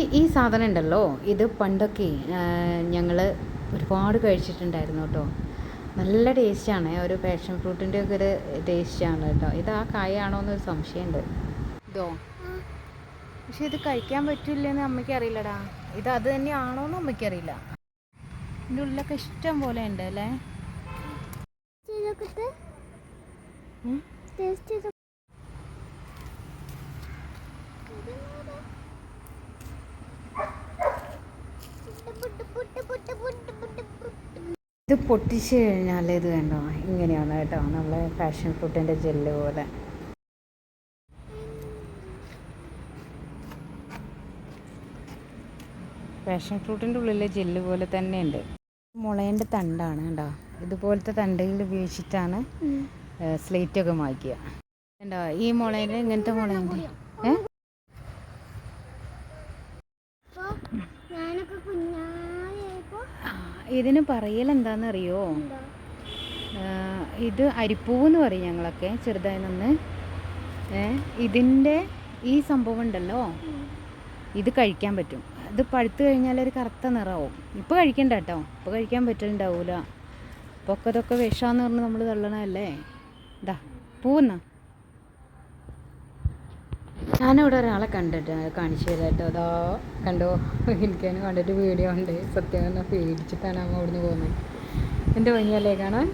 ഈ ഈ സാധനം ഉണ്ടല്ലോ ഇത് പണ്ടൊക്കെ ഞങ്ങൾ ഒരുപാട് കഴിച്ചിട്ടുണ്ടായിരുന്നു കേട്ടോ. നല്ല ടേസ്റ്റാണ് ഒരു പാഷൻ ഫ്രൂട്ടിന്റെ ഒക്കെ ഒരു ടേസ്റ്റാണ് കേട്ടോ. ഇത് ആ കായാണോ എന്നൊരു സംശയമുണ്ട്. ഇതോ? പക്ഷെ ഇത് കഴിക്കാൻ പറ്റില്ലെന്ന് അമ്മയ്ക്ക് അറിയില്ലടാ ഇത് അത് തന്നെയാണോ എന്ന് അമ്മയ്ക്ക് അറിയില്ല ഇതിന്റെ ഉള്ളിലൊക്കെ ഇഷ്ടം പോലെ ഉണ്ട് അല്ലേ? ടേസ്റ്റ് ചെയ്ത് ഇത് പൊട്ടിച്ച് കഴിഞ്ഞാൽ ഇത് കണ്ടോ? ഇങ്ങനെയാണ് കേട്ടോ നമ്മളെ പാഷൻ ഫ്രൂട്ടിന്റെ ജെല്ല് പോലെ. പാഷൻ ഫ്രൂട്ടിന്റെ ഉള്ളിലെ ജെല്ല് പോലെ തന്നെയുണ്ട്. മുളേന്റെ തണ്ടാണ് കേട്ടോ ഇതുപോലത്തെ തണ്ടയിൽ ഉപയോഗിച്ചിട്ടാണ് സ്ലേറ്റൊക്കെ മായ്ക്കുക കണ്ടോ? ഈ മുളേന്റെ ഇങ്ങനത്തെ മുളേന്റെ ഏ ഇതിന് പറയൽ എന്താണെന്നറിയോ ഇത് അരിപ്പൂവ് എന്ന് പറയും ഞങ്ങളൊക്കെ ചെറുതായി നിന്ന്. ഇതിന്റെ ഈ സംഭവം ഉണ്ടല്ലോ? ഇത് കഴിക്കാൻ പറ്റും. ഇത് പഴുത്ത് കഴിഞ്ഞാൽ ഒരു കറുത്ത നിറമാവും ഇപ്പോൾ കഴിക്കണ്ട കേട്ടോ. ഇപ്പോൾ കഴിക്കാൻ പറ്റലുണ്ടാവൂല. ഇപ്പോൾ ഒക്കെ ഇതൊക്കെ വിഷാന്ന് പറഞ്ഞ് നമ്മൾ തള്ളണല്ലേ ഇതാ പൂവെന്നാ. ഞാനിവിടെ ഒരാളെ കണ്ടിട്ട് കാണിച്ചു തരാട്ടോ അതോ കണ്ടോ? എനിക്കതിന് കണ്ടിട്ട് വീഡിയോ ഉണ്ട്. സത്യം പേടിച്ചിട്ടാണ് അമ്മ ഇവിടുന്ന് പോകുന്നത്. എന്റെ ഭംഗിയല്ലേ കാണാൻ?